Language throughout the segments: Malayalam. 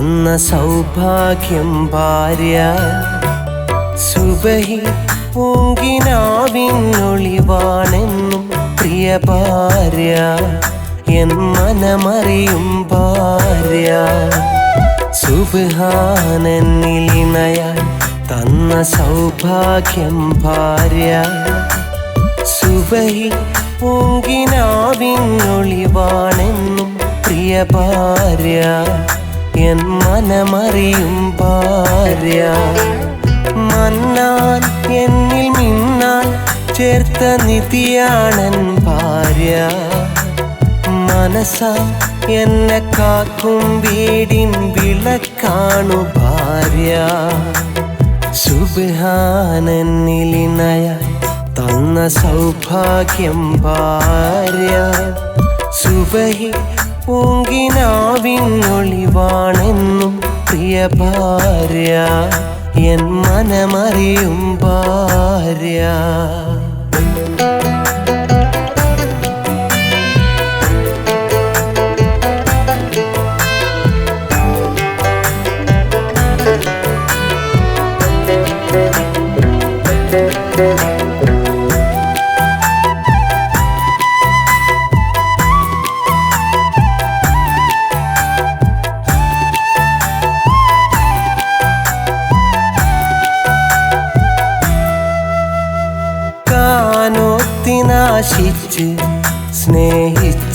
തന്ന സൗഭാഗ്യം ഭാര്യ. സുബഹി പൂങ്കിനാവിനൊളിവാണെന്നും പ്രിയ ഭാര്യ. എൻ മനമറിയും ഭാര്യ. സുബാനെന്നിലിണയായി തന്ന സൗഭാഗ്യം ഭാര്യ. സുബഹി പൂങ്കിനാവിനൊളിവാണെന്നും പ്രിയ ഭാര്യ. എൻ മനമറിയും ഭാര്യ. മന്നാൻ എന്നിൽ മിന്നാൻ ചേർത്ത നിധിയാണൻ ഭാര്യ. മനസ്സാ എന്നെ കാക്കും വീടിൻ വിളക്കാണു ഭാര്യ. സുബാനെന്നിലിണയായി തന്ന സൗഭാഗ്യം ഭാര്യ. സുബഹി പൂങ്കിനാവിനൊളിവാണെന്നും പ്രിയ ഭാര്യ എൻ മനമറിയും ഭാര്യ.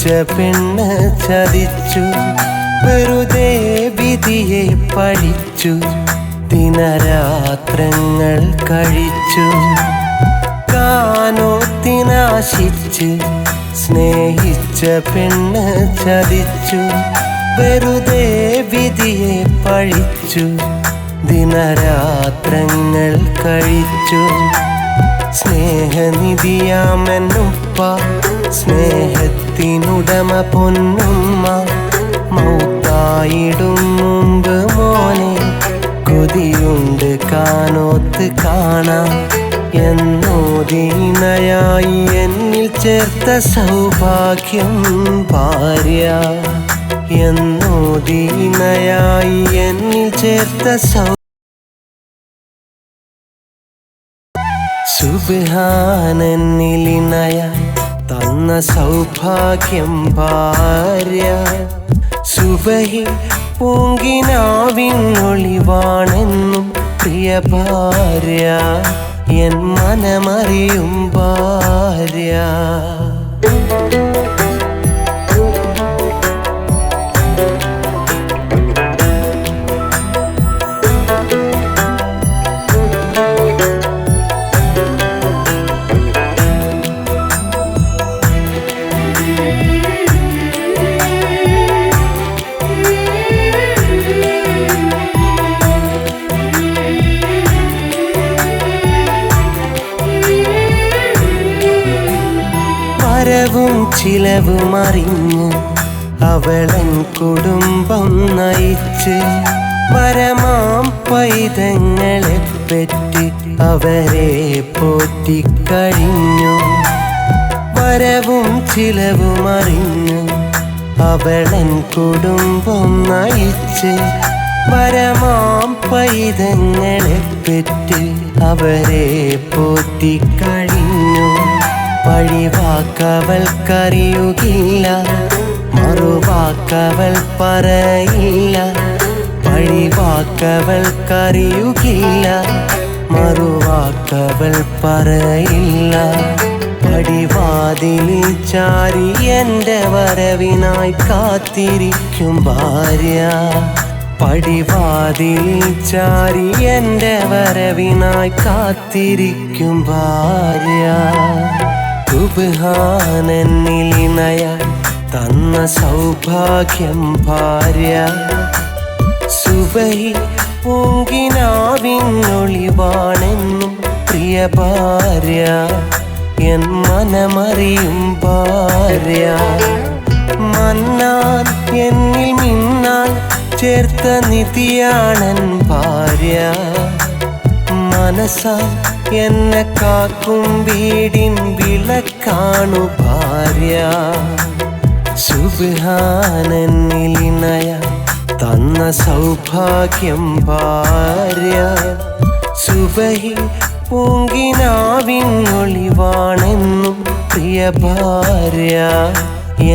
പെണ്ണ് ചതിച്ചു. വെറുതെ വിധിയെ പഴിച്ചു. ദിനരാത്രങ്ങൾ കഴിച്ചു. കാനോത്തിനാശിച്ച് സ്നേഹിച്ച പെണ്ണ് ചതിച്ചു. വെറുതെ വിധിയെ പഴിച്ചു. ദിനരാത്രങ്ങൾ കഴിച്ചു. സ്നേഹനിധിയാമെന്നുപ്പ സ്നേഹത്തിനുടമ പൊന്നുമ്മ മൗത്തായിടും മുമ്പ് മോനെ. കൊതിയുണ്ട് കാനോത്ത് കാണാം. എന്നോദീനയായി എന്നിൽ ചേർത്ത സൗഭാഗ്യം ഭാര്യ. എന്നോദീനയായി എന്നിൽ ചേർത്ത സൗ സുബാനെന്നിലിണയായി തന്ന സൗഭാഗ്യം ഭാര്യ. സുബഹി പൂങ്കിനാവിളിവാണെന്നും പ്രിയ ഭാര്യ. എൻ മനമറിയും ഭാര്യ. വരവും ചിലവും അറിഞ്ഞ് അവളൻ കുടുംബം നയിച്ച് പരമാം പൈതങ്ങളെ പറ്റി അവരെ പോറ്റിക്കഴിഞ്ഞു വരവും ചിലവും അറിഞ്ഞ് അവളൻ കുടുംബം നയിച്ച് പരമാം പൈതങ്ങളെ പറ്റി അവരെ പോറ്റിക്കഴിഞ്ഞു പഴിവാക്കവൾക്കറിയുകില്ല മറുവാക്കവൾ പറയില്ല പഴിവാക്കവൾക്കറിയുകില്ല മറുവാക്കവൾ പറയില്ല. പടിവാതിലിൽ ചാരി എന്റെ വരവിനായി കാത്തിരിക്കും ഭാര്യ. പടിവാതിലിൽ ചാരി എന്റെ വരവിനായി കാത്തിരിക്കും ഭാര്യ. സുബാനെന്നിലിണയായി തന്ന സൗഭാഗ്യം ഭാര്യ. സുബഹി പൂങ്കിനാവിനൊളിവാണെന്നും പ്രിയ ഭാര്യ എൻ മനമറിയും ഭാര്യ. മന്നാൻ എന്നിൽ മിന്നാൻ ചേർത്ത നിധിയാണൻ ഭാര്യ. മനസ്സ എന്നെ കാക്കും വീടിൻ വിളക്കാണു ഭാര്യ. സുബാനിലിനയ തന്ന സൗഭാഗ്യം ഭാര്യ. സുബഹി പൂങ്കിനാവിൻ ഒളിവാണെന്നും പ്രിയ ഭാര്യ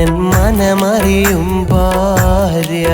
എൻ മനമറിയും ഭാര്യ.